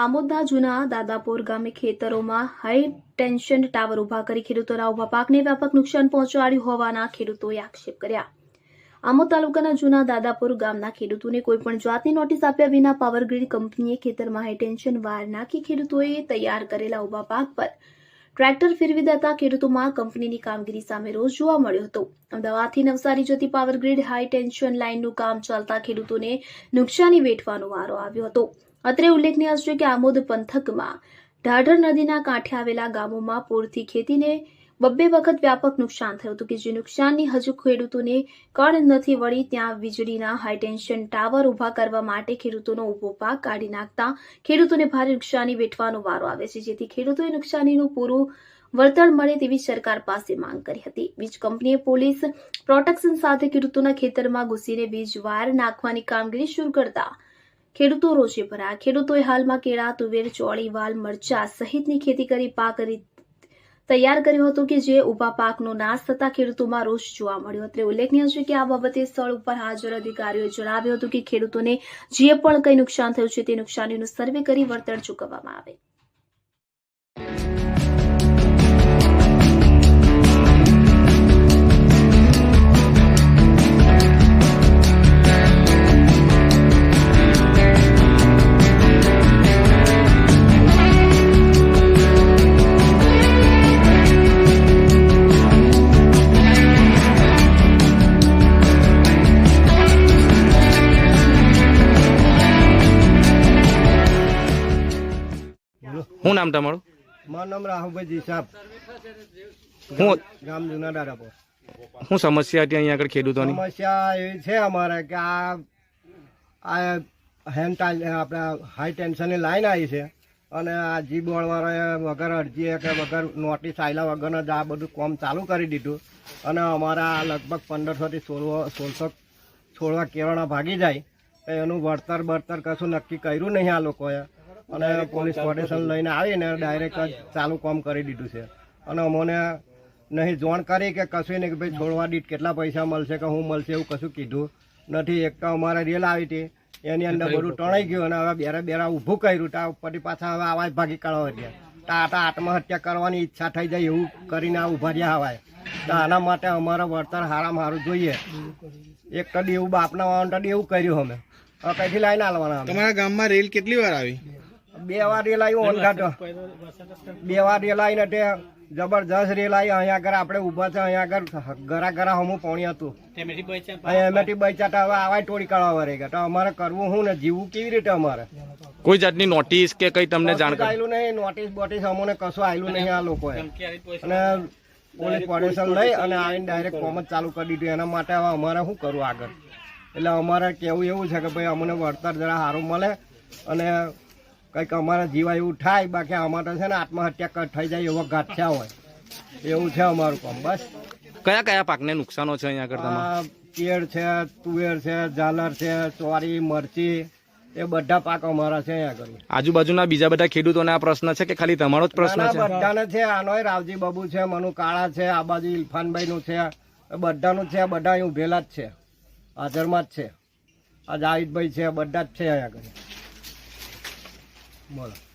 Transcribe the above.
આમોદના જૂના દાદાપુર ગામે ખેતરોમાં હાઈ ટેન્શન ટાવર ઊભા કરી ખેડૂતોના ઊભા પાકને વ્યાપક નુકસાન પહોંચાડ્યું હોવાના ખેડૂતોએ આક્ષેપ કર્યા. આમોદ તાલુકાના જૂના દાદાપુર ગામના ખેડૂતોને કોઈપણ જાતની નોટિસ આપ્યા વિના પાવરગ્રીડ કંપનીએ ખેતરમાં હાઈ ટેન્શન વાયર નાખી ખેડૂતોએ તૈયાર કરેલા ઊભા પાક પર ટ્રેક્ટર ફેરવી દેતા ખેડૂતોમાં કંપનીની કામગીરી સામે રોષ જોવા મળ્યો હતો. અમદાવાદથી નવસારી જતી પાવરગ્રીડ હાઈ ટેન્શન લાઇનનું કામ ચાલતા ખેડૂતોને નુકસાની વેઠવાનો વારો આવ્યો હતો. અત્રે ઉલ્લેખનીય છે કે આમોદ પંથકમાં ઢાઢર નદીના કાંઠે આવેલા ગામોમાં પૂરથી ખેતીને બબ્બે વખત વ્યાપક નુકસાન થયું હતું કે જે નુકસાનની હજુ ખેડૂતોને કણ નથી વળી ત્યાં વીજળીના હાઈટેન્શન ટાવર ઊભા કરવા માટે ખેડૂતોનો ઊભો પાક કાઢી નાખતા ખેડૂતોને ભારે નુકસાની વેઠવાનો વારો આવે છે. જેથી ખેડૂતોએ નુકસાનીનું પૂરું વળતર મળે તેવી સરકાર પાસે માંગ કરી હતી. વીજ કંપનીએ પોલીસ પ્રોટેક્શન સાથે ખેડૂતોના ખેતરમાં ઘૂસીને વીજ વાયર નાખવાની કામગીરી શરૂ કરતા ખેડૂતો રોષે ભરા ખેડૂતોએ હાલમાં કેળા, તુવેર, ચોળી, વાલ, મરચા સહિતની ખેતી કરી પાક કરી તૈયાર કર્યો હતો કે જે ઊભા પાકનો નાશ થતા ખેડૂતોમાં રોષ જોવા મળ્યો. અત્રે ઉલ્લેખનીય છે કે આ બાબતે સ્થળ ઉપર હાજર અધિકારીઓએ જણાવ્યું હતું કે ખેડૂતોને જે પણ કંઈ નુકસાન થયું છે તે નુકસાનીનું સર્વે કરી વળતર ચૂકવવામાં આવે. શું નામ તમારું? મારું નામ રાહુભાઈ સાહેબ હું ગામ જૂના દાદાપુર શું સમસ્યા હતી અહીંયા આગળ ખેડૂતોની? સમસ્યા એવી છે અમારે કે આ આ હેન્ડ આપણે હાઈ ટેન્શનની લાઈન આવી છે અને આ જી બોર્ડવાળાએ વગર અરજી કે વગર નોટિસ આવેલા વગરનો જ આ બધું કામ ચાલુ કરી દીધું અને અમારા લગભગ પંદરસોથી સોળવો સોળસો છોડવા કેળાના ભાગી જાય. એનું વળતર બળતર કશું નક્કી કર્યું નહીં આ લોકોએ. અને પોલીસ સ્ટેશન લઈને આવીને ડાયરેક્ટ જ ચાલુ કામ કરી દીધું છે. અને અમોને નહીં જોણ કરી કે કશું નહીં કે ભાઈ છોડવા દીઠ કેટલા પૈસા મળશે કે હું મળશે એવું કશું કીધું નથી. એક તો અમારે રેલ આવી હતી એની અંદર બધું ટણાઈ ગયું અને હવે બેરા બેરા ઊભું કર્યું તા ઉપરથી પાછા હવે આવાજ ભાગી કાઢવા રહ્યા ટાટા આ આત્મહત્યા કરવાની ઈચ્છા થઈ જાય એવું કરીને આ ઊભા રહ્યા હવાય તો આના માટે અમારે વળતર હારામાં સારું જોઈએ. એક કદી એવું બાપના વાવણ એવું કર્યું અમે. હવે કઈથી લાઈને આલવાના તમારા ગામમાં રેલ કેટલી વાર આવી? બે વાર રેલ આવ્યું ઓનઘાટ બે વાર રેલ આવીને તે જબરજસ્ત રેલ આવી અહીંયા આગળ આપણે ઊભા છે અહીંયા આગળ ઘરા ઘરા હમું પાણી હતું. અહીંયા એમેથી બચાટા હવે આવા ટોળી કાઢવા વરે ગયા. તો અમારે કરવું શું ને જીવવું કેવી રીતે અમારે? કોઈ જાતની નોટિસ કે કઈ તમને જાણ આવેલું નહીં નોટિસ બોટિસ અમને કશું આવેલું નહીં આ લોકોએ. અને પોલીસ પ્રોટેક્શન લઈ અને આવીને ડાયરેક્ટ કોમ જ ચાલુ કરી દીધું. એના માટે હવે અમારે શું કરવું આગળ? એટલે અમારે કેવું એવું છે કે ભાઈ અમને વળતર જરા સારું મળે અને કંઈક અમારા જીવા એવું થાય બાકી અમારે તો છે ને આત્મહત્યા થઈ જાય એવો ગાંઠ્યા હોય. એવું છે અમારું કામ બસ. કયા કયા પાકને નુકસાનો છે અહીંયા આ કેળ છે તુવેર છે ઝાલર છે ચોરી મરચી એ બધા પાક અમારા છે અહીંયા આગળ આજુબાજુના બીજા બધા ખેડૂતોને આ પ્રશ્ન છે કે ખાલી તમારો જ પ્રશ્ન છે? બધાને છે. આનોય રાવજી બાબુ છે મનુ કાળા છે આ બાજુ ઇરફાનભાઈ નું છે બધાનું છે બધા અહીં ઉભેલા જ છે. હાજરમાં જ છે. આ જાહિદભાઈ છે બધા જ છે અહીંયા આગળ Bora.